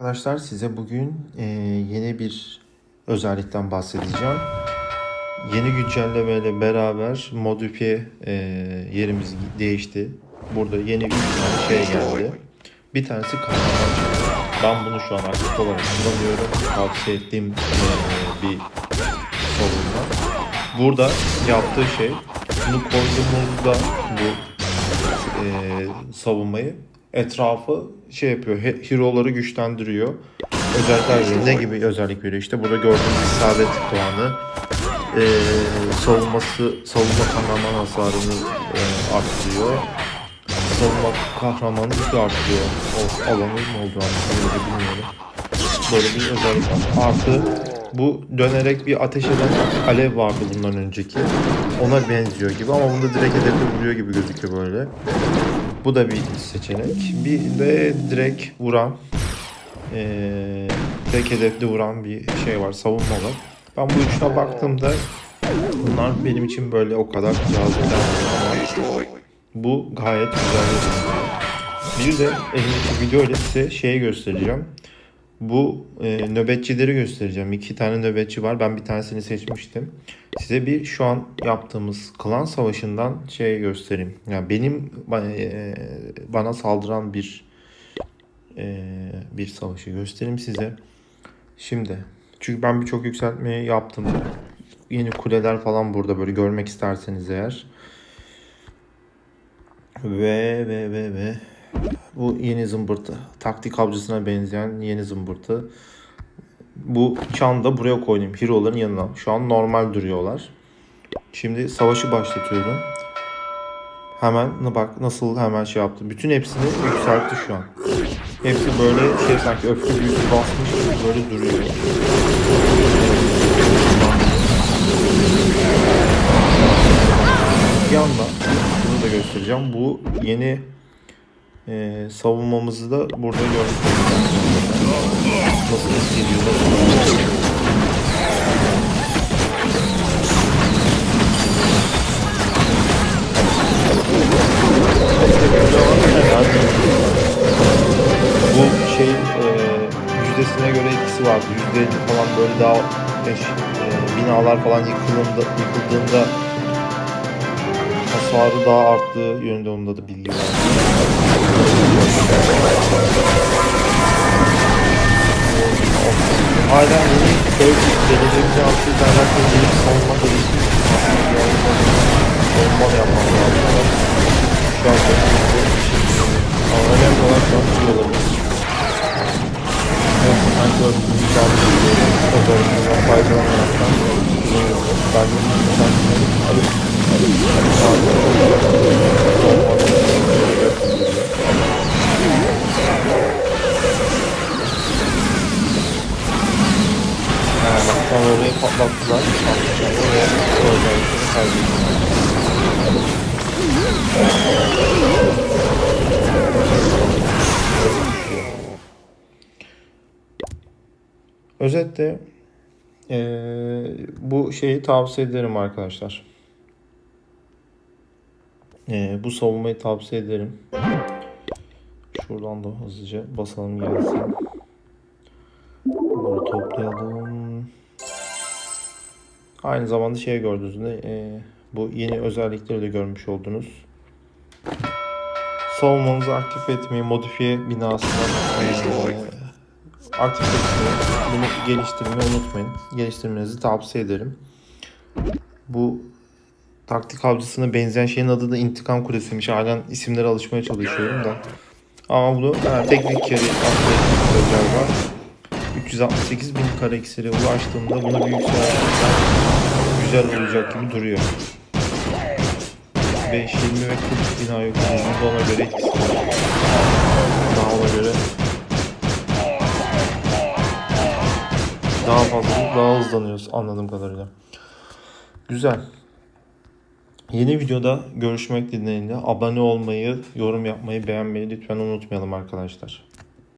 Arkadaşlar size bugün e, yeni bir özellikten bahsedeceğim. Yeni güncellemeyle beraber modifiye e, yerimiz değişti. Burada yeni bir şey geldi. Bir tanesi kahraman. Ben bunu şu an aktif olarak kullanıyorum. Tavsiye ettiğim e, bir savunma. Burada yaptığı şey bunu koyduğumuzda bu e, savunmayı etrafı şey yapıyor. he- Hero'ları güçlendiriyor. Özellikler veriyor. Ne gibi özellik veriyor? İşte burada gördüğünüz isabet puanı, e, savunması, savunma kahraman hasarını e, arttırıyor. Savunma kahramanı gücü arttırıyor. O alanı mı oldu anlamında bilmiyorum. Böyle bir özellik. Artı bu dönerek bir ateş eden alev vardı bundan önceki. Ona benziyor gibi ama bunda direkt hedefe vuruyor gibi gözüküyor böyle. Bu da bir seçenek. Bir de direkt vuran, eee direkt hedefli vuran bir şey var, savunma var. Ben bu üçüne baktığımda bunlar benim için böyle o kadar cazip bu gayet güzel Bir de elimdeki video ile size şeyi göstereceğim. Bu e, nöbetçileri göstereceğim. İki tane nöbetçi var. Ben bir tanesini seçmiştim. Size bir şu an yaptığımız klan savaşından şey göstereyim. Yani benim e, bana saldıran bir e, bir savaşı göstereyim size. Şimdi çünkü ben birçok yükseltmeyi yaptım. Yeni kuleler falan burada böyle görmek isterseniz eğer. Ve ve ve ve bu yeni zımbırtı. Taktik avcısına benzeyen yeni zımbırtı. Bu çanı da buraya koydum. Hero'ların yanına. Şu an normal duruyorlar. Şimdi savaşı başlatıyorum. Hemen bak nasıl hemen şey yaptı. Bütün hepsini yükseltti şu an. Hepsi böyle şey sanki öfke büyüsü basmış gibi böyle duruyor. Bir anda bunu da göstereceğim. Bu yeni e, savunmamızı da burada olacağız. Nasıl nasıl Bu şey e, yüzdesine göre etkisi vardı. Yüzde falan böyle daha e, binalar falan yıkıldığında, yıkıldığında hasarı daha arttığı yönünde onda da bilgi var. Hala yeni köy belediye altı kaynaklı yeni savunma gelişmiş. Savunma yapmam lazım. Şu an Ama önemli olan şu an yiyorlar. Evet, ben gördüğüm şarkı özelliğinden faydalanaraktan ben de ben orayı patlattılar. Patlattılar. Özetle eee, bu şeyi tavsiye ederim arkadaşlar. Eee, bu savunmayı tavsiye ederim. Şuradan da hızlıca basalım gelsin. Bunları toplayalım. Aynı zamanda şey gördünüz de eee, bu yeni özellikleri de görmüş oldunuz. Savunmanızı aktif etmeyi, modifiye binasına eee, aktif etmeyi, bunu geliştirmeyi unutmayın. Geliştirmenizi tavsiye ederim. Bu taktik avcısına benzeyen şeyin adı da intikam kulesiymiş. Halen isimlere alışmaya çalışıyorum da. Ama bunu ha, tek bir kere özel var. 368 bin kare iksiri ulaştığımda bunu seyahatler güzel olacak gibi duruyor. 5, 20 ve 40 bina yok. Bu da ona göre. Daha ona göre daha fazla daha hızlanıyoruz anladığım kadarıyla. Güzel. Yeni videoda görüşmek dileğiyle abone olmayı, yorum yapmayı, beğenmeyi lütfen unutmayalım arkadaşlar.